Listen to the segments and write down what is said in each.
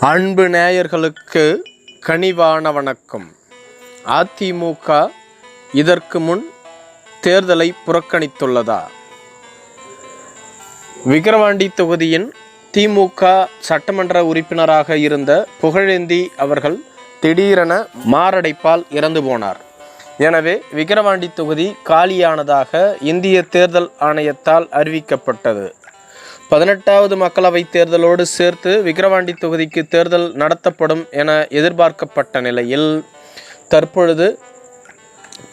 அன்பு நேயர்களுக்கு கனிவான வணக்கம். அதிமுக இதற்கு முன் தேர்தலை புறக்கணித்துள்ளதா? விக்கிரவாண்டி தொகுதியின் திமுக சட்டமன்ற உறுப்பினராக இருந்த புகழேந்தி அவர்கள் திடீரென மாரடைப்பால் இறந்து போனார். எனவே விக்கிரவாண்டி தொகுதி காலியானதாக இந்திய தேர்தல் ஆணையத்தால் அறிவிக்கப்பட்டது. பதினெட்டாவது மக்களவைத் தேர்தலோடு சேர்த்து விக்கிரவாண்டி தொகுதிக்கு தேர்தல் நடத்தப்படும் என எதிர்பார்க்கப்பட்ட நிலையில் தற்பொழுது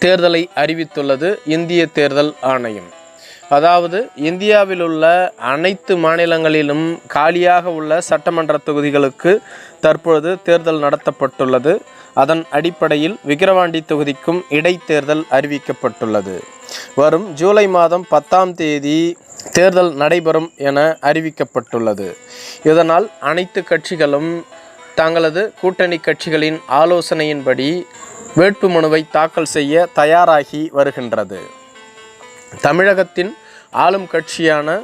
தேர்தலை அறிவித்துள்ளது இந்திய தேர்தல் ஆணையம். அதாவது இந்தியாவில் உள்ள அனைத்து மாநிலங்களிலும் காலியாக உள்ள சட்டமன்ற தொகுதிகளுக்கு தற்பொழுது தேர்தல் நடத்தப்பட்டுள்ளது. அதன் அடிப்படையில் விக்கிரவாண்டி தொகுதிக்கும் இடைத்தேர்தல் அறிவிக்கப்பட்டுள்ளது. வரும் ஜூலை மாதம் பத்தாம் தேதி தேர்தல் நடைபெறும் என அறிவிக்கப்பட்டுள்ளது. இதனால் அனைத்து கட்சிகளும் தங்களது கூட்டணி கட்சிகளின் ஆலோசனையின்படி வேட்புமனுவை தாக்கல் செய்ய தயாராகி வருகின்றது. தமிழகத்தின் ஆளும் கட்சியான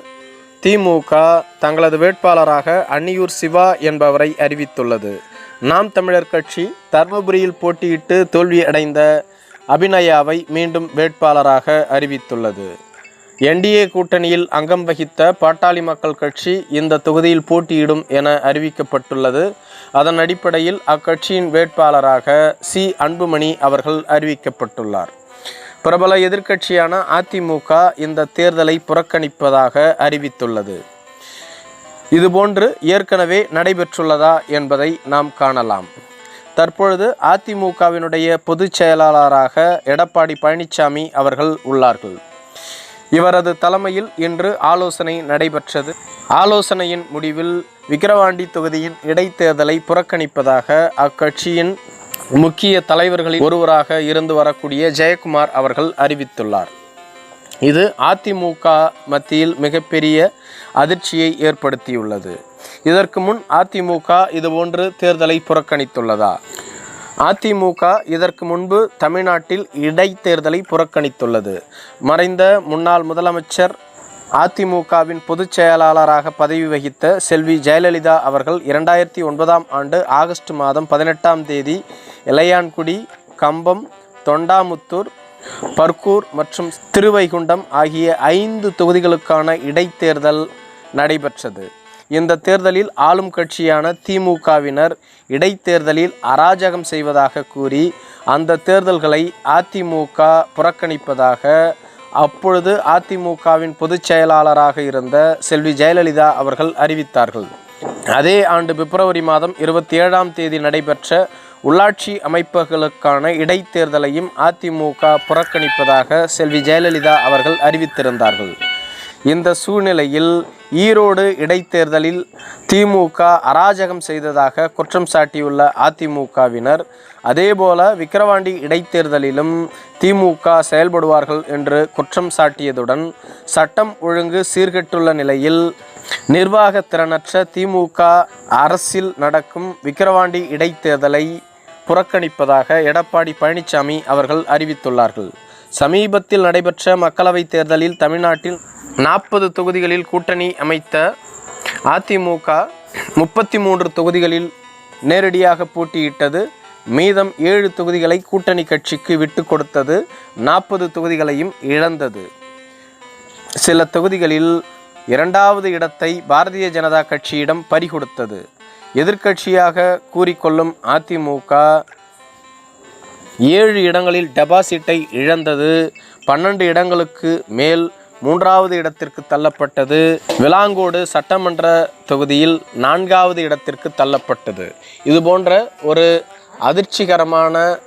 திமுக தங்களது வேட்பாளராக அன்னியூர் சிவா என்பவரை அறிவித்துள்ளது. நாம் தமிழர் கட்சி தர்மபுரியில் போட்டியிட்டு தோல்வியடைந்த அபிநயாவை மீண்டும் வேட்பாளராக அறிவித்துள்ளது. என்டிஏ கூட்டணியில் அங்கம் வகித்த பாட்டாளி மக்கள் கட்சி இந்த தொகுதியில் போட்டியிடும் என அறிவிக்கப்பட்டுள்ளது. அதன் அடிப்படையில் அக்கட்சியின் வேட்பாளராக சி. அன்புமணி அவர்கள் அறிவிக்கப்பட்டுள்ளார். பிரபல எதிர்க்கட்சியான அதிமுக இந்த தேர்தலை புறக்கணிப்பதாக அறிவித்துள்ளது. இதுபோன்று ஏற்கனவே நடைபெற்றுள்ளதா என்பதை நாம் காணலாம். தற்பொழுது அதிமுகவினுடைய பொதுச் செயலாளராக எடப்பாடி பழனிசாமி அவர்கள் உள்ளார்கள். இவரது தலைமையில் இன்று ஆலோசனை நடைபெற்றது. ஆலோசனையின் முடிவில் விக்கிரவாண்டி தொகுதியின் இடைத்தேர்தலை புறக்கணிப்பதாக அக்கட்சியின் முக்கிய தலைவர்களில் ஒருவராக இருந்து வரக்கூடிய ஜெயக்குமார் அவர்கள் அறிவித்துள்ளார். இது அதிமுக மத்தியில் மிகப்பெரிய அதிர்ச்சியை ஏற்படுத்தியுள்ளது. இதற்கு முன் அதிமுக இதுபோன்று தேர்தலை புறக்கணித்துள்ளதா? அதிமுக இதற்கு முன்பு தமிழ்நாட்டில் இடைத்தேர்தலை புறக்கணித்துள்ளது. மறைந்த முன்னாள் முதலமைச்சர் அதிமுகவின் பொதுச் செயலாளராக பதவி வகித்த செல்வி ஜெயலலிதா அவர்கள் இரண்டாயிரத்தி ஒன்பதாம் ஆண்டு ஆகஸ்ட் மாதம் பதினெட்டாம் தேதி இளையான்குடி கம்பம் தொண்டாமுத்தூர் பர்கூர் மற்றும் திருவைகுண்டம் ஆகிய ஐந்து தொகுதிகளுக்கான இடைத்தேர்தல் நடைபெற்றது. இந்த தேர்தலில் ஆளும் கட்சியான திமுகவினர் இடைத்தேர்தலில் அராஜகம் செய்வதாக கூறி அந்த தேர்தல்களை அதிமுக புறக்கணிப்பதாக அப்பொழுது அதிமுகவின் பொதுச் செயலாளராக இருந்த செல்வி ஜெயலலிதா அவர்கள் அறிவித்தார்கள். அதே ஆண்டு பிப்ரவரி மாதம் இருபத்தி ஏழாம் தேதி நடைபெற்ற உள்ளாட்சி அமைப்புகளுக்கான இடைத்தேர்தலையும் அதிமுக புறக்கணிப்பதாக செல்வி ஜெயலலிதா அவர்கள் அறிவித்திருந்தார்கள். இந்த சூழ்நிலையில் ஈரோடு இடைத்தேர்தலில் திமுக அராஜகம் செய்ததாக குற்றம் சாட்டியுள்ள அதிமுகவினர் அதேபோல விக்கிரவாண்டி இடைத்தேர்தலிலும் திமுக செயல்படுவார்கள் என்று குற்றம் சாட்டியதுடன் சட்டம் ஒழுங்கு சீர்கெட்டுள்ள நிலையில் நிர்வாக திறனற்ற திமுக அரசில் நடக்கும் விக்கிரவாண்டி இடைத்தேர்தலை புறக்கணிப்பதாக எடப்பாடி பழனிசாமி அவர்கள் அறிவித்துள்ளார்கள். சமீபத்தில் நடைபெற்ற மக்களவைத் தேர்தலில் தமிழ்நாட்டில் நாற்பது தொகுதிகளில் கூட்டணி அமைத்த அதிமுக முப்பத்தி மூன்று தொகுதிகளில் நேரடியாக போட்டியிட்டது. மீதம் ஏழு தொகுதிகளை கூட்டணி கட்சிக்கு விட்டு கொடுத்தது. நாற்பது தொகுதிகளையும் இழந்தது. சில தொகுதிகளில் இரண்டாவது இடத்தை பாரதிய ஜனதா கட்சியிடம் பறிகொடுத்தது. எதிர்க்கட்சியாக கூறிக்கொள்ளும் அதிமுக ஏழு இடங்களில் டெபாசிட்டை இழந்தது. பன்னெண்டு இடங்களுக்கு மேல் மூன்றாவது இடத்திற்கு தள்ளப்பட்டது. விலாங்கோடு சட்டமன்ற தொகுதியில் நான்காவது இடத்திற்கு தள்ளப்பட்டது. இது போன்ற ஒரு அதிர்ச்சிகரமான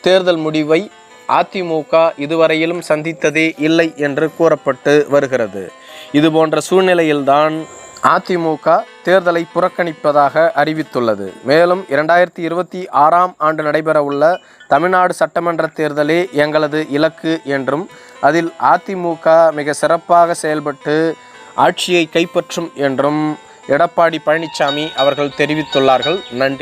தேர்தல் முடிவை அதிமுக இதுவரையிலும் சந்தித்ததே இல்லை என்று கூறப்பட்டு வருகிறது. இது போன்ற சூழ்நிலையில்தான் அதிமுக தேர்தலை புறக்கணிப்பதாக அறிவித்துள்ளது. மேலும் இரண்டாயிரத்தி இருபத்தி ஆறாம் ஆண்டு நடைபெறவுள்ள தமிழ்நாடு சட்டமன்ற தேர்தலே எங்களது இலக்கு என்றும் அதில் அதிமுக மிக சிறப்பாக செயல்பட்டு ஆட்சியை கைப்பற்றும் என்றும் எடப்பாடி பழனிசாமி அவர்கள் தெரிவித்துள்ளார்கள். நன்றி.